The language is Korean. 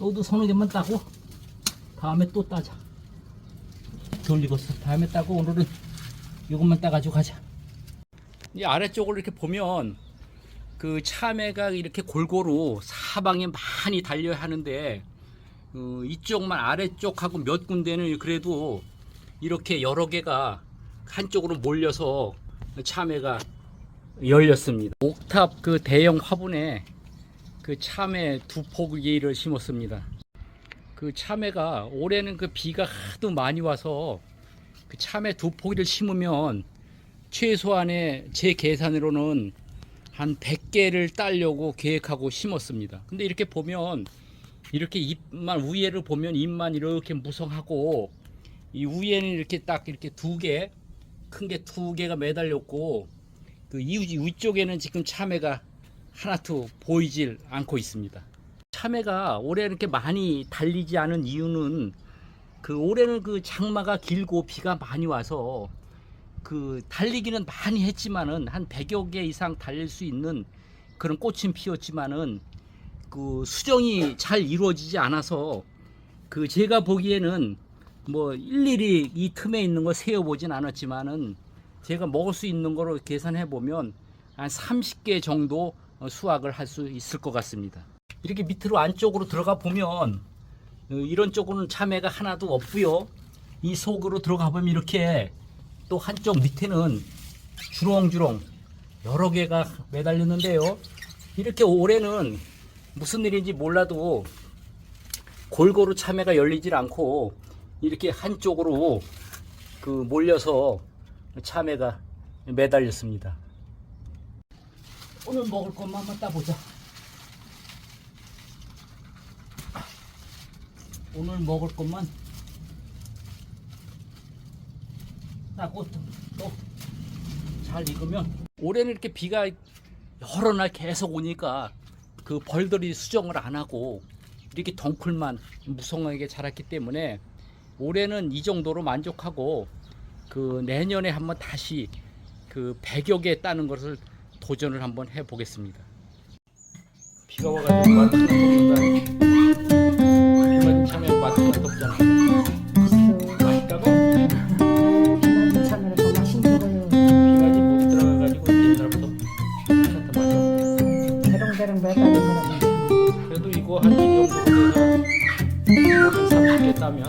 너도 서너 개만 따고 다음에 또 따자. 덜 익었어. 다음에 따고 오늘은 이것만 따가지고 가자. 이 아래쪽을 이렇게 보면 그 참외가 이렇게 골고루 사방에 많이 달려야 하는데 어, 이쪽만 아래쪽하고 몇 군데는 그래도 이렇게 여러 개가 한쪽으로 몰려서 참외가 열렸습니다. 옥탑 그 대형 화분에 그 참외 두 포기를 심었습니다. 그 참외가 올해는 그 비가 하도 많이 와서 그 참외 두 포기를 심으면 최소한의 제 계산으로는 한 100개를 따려고 계획하고 심었습니다. 근데 이렇게 보면 이렇게 잎만 위에를 보면 잎만 이렇게 무성하고 이 위에는 이렇게 딱 이렇게 두 개, 큰 게 두 개가 매달렸고 그 이- 위쪽에는 지금 참외가 하나도 보이질 않고 있습니다. 참외가 올해 이렇게 많이 달리지 않은 이유는 그 올해는 그 장마가 길고 비가 많이 와서 그 달리기는 많이 했지만은 한 100여 개 이상 달릴 수 있는 그런 꽃은 피었지만은 그 수정이 잘 이루어지지 않아서 그 제가 보기에는 뭐 일일이 이 틈에 있는 거 세어보진 않았지만은 제가 먹을 수 있는 거로 계산해 보면 한 30개 정도 어, 수확을 할 수 있을 것 같습니다. 이렇게 밑으로 안쪽으로 들어가 보면 어, 이런 쪽은 참외가 하나도 없고요. 이 속으로 들어가 보면 이렇게 또 한쪽 밑에는 주렁주렁 여러 개가 매달렸는데요. 이렇게 올해는 무슨 일인지 몰라도 골고루 참외가 열리질 않고 이렇게 한쪽으로 그 몰려서 참외가 매달렸습니다. 오늘 먹을 것만 한번 따보자. 오늘 먹을 것만 따고 또잘 익으면 올해는 이렇게 비가 여러 날 계속 오니까 그 벌들이 수정을 안 하고 이렇게 덩쿨만 무성하게 자랐기 때문에 올해는 이 정도로 만족하고 그 내년에 한번 다시 그 100여 개 따는 것을 도전을 한번 해 보겠습니다. 비가 와가지고 맛 하나도 없는다. 비 맞은 참외 맛 하나도 없잖아. 맛있다고? 나도 참외를 더 맛있는 거요. 비가 지금 못 들어가가지고 옛날부터 괜찮다 맛이 없대. 대롱대롱 매달린 거라고. 그래도 이거 한 이 정도 돼서 한 30개 따면